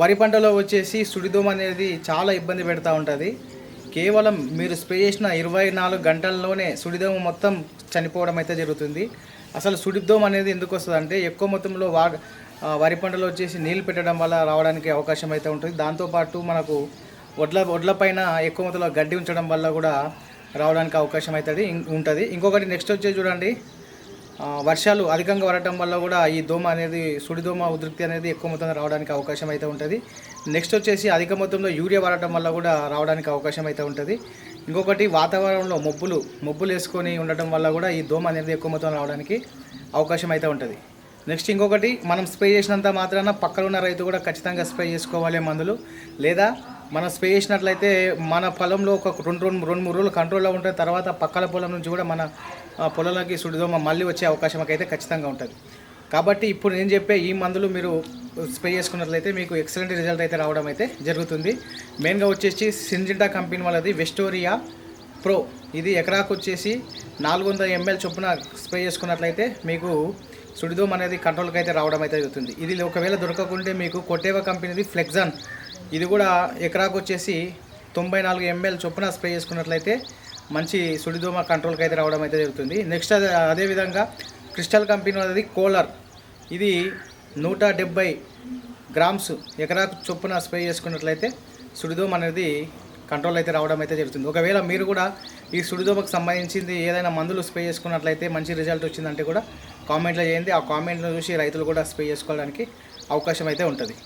వరి పంటలో వచ్చేసి సుడిదోమ అనేది చాలా ఇబ్బంది పెడతా ఉంటుంది. కేవలం మీరు స్ప్రే చేసిన ఇరవై నాలుగు గంటల్లోనే సుడిదోమ మొత్తం చనిపోవడం అయితే జరుగుతుంది. అసలు సుడిదోమ అనేది ఎందుకు వస్తుంది అంటే ఎక్కువ మొత్తంలో వా వరి పంటలో వచ్చేసి నీళ్ళు పెట్టడం వల్ల రావడానికి అవకాశం అయితే ఉంటుంది. దాంతోపాటు మనకు వడ్ల వడ్లపైన ఎక్కువ మొత్తంలో గడ్డి ఉంచడం వల్ల కూడా రావడానికి అవకాశం అవుతుంది ఉంటుంది. ఇంకొకటి నెక్స్ట్ వచ్చేసి చూడండి. వర్షాలు అధికంగా పడటం వల్ల కూడా ఈ దోమ అనేది సుడిదోమ ఉధృతి అనేది ఎక్కువ మొత్తంగా రావడానికి అవకాశం అయితే ఉంటుంది. నెక్స్ట్ వచ్చేసి అధిక మొత్తంలో యూరియా పడటం వల్ల కూడా రావడానికి అవకాశం అయితే ఉంటుంది. ఇంకొకటి వాతావరణంలో మబ్బులు మబ్బులు వేసుకొని ఉండటం వల్ల కూడా ఈ దోమ అనేది ఎక్కువ మొత్తంలో రావడానికి అవకాశం అయితే ఉంటుంది. నెక్స్ట్ ఇంకొకటి మనం స్ప్రే చేసినంత మాత్రాన పక్కన ఉన్న రైతు కూడా ఖచ్చితంగా స్ప్రే చేసుకోవాలి మందులు. లేదా మనం స్ప్రే చేసినట్లయితే మన పొలంలో ఒక రెండు రెండు రెండు మూడు రోజులు కంట్రోల్లో ఉంటుంది. తర్వాత పక్కల పొలం నుంచి కూడా మన పొలంలోకి సుడిదోమ మళ్ళీ వచ్చే అవకాశం అయితే ఖచ్చితంగా ఉంటుంది. కాబట్టి ఇప్పుడు నేను చెప్పే ఈ మందులు మీరు స్ప్రే చేసుకున్నట్లయితే మీకు ఎక్సలెంట్ రిజల్ట్ అయితే రావడం అయితే జరుగుతుంది. మెయిన్గా వచ్చేసి సింజిటా కంపెనీ వాళ్ళది వెస్టోరియా ప్రో ఇది ఎకరాకు వచ్చేసి నాలుగు వందల ఎంఎల్ చొప్పున స్ప్రే చేసుకున్నట్లయితే మీకు సుడిదోమ అనేది కంట్రోల్కి అయితే రావడం అయితే జరుగుతుంది. ఇది ఒకవేళ దొరకకుంటే మీకు కొట్టేవా కంపెనీది ఫ్లెక్జాన్ ఇది కూడా ఎకరాకు వచ్చేసి తొంభై నాలుగు ఎంఎల్ చొప్పున స్ప్రే చేసుకున్నట్లయితే మంచి సుడిదోమ కంట్రోల్కి అయితే రావడం అయితే జరుగుతుంది. నెక్స్ట్ అదే అదేవిధంగా క్రిస్టల్ కంపెనీ అనేది కోలర్. ఇది నూట డెబ్బై గ్రామ్స్ ఎకరాకు చొప్పున స్ప్రే చేసుకున్నట్లయితే సుడిదోమ అనేది కంట్రోల్ అయితే రావడం అయితే జరుగుతుంది. ఒకవేళ మీరు కూడా ఈ సుడిదోమకు సంబంధించింది ఏదైనా మందులు స్ప్రే చేసుకున్నట్లయితే మంచి రిజల్ట్ వచ్చిందంటే కూడా కామెంట్లో చేయండి. ఆ కామెంట్లో చూసి రైతులు కూడా స్ప్రే చేసుకోవడానికి అవకాశం అయితే ఉంటుంది.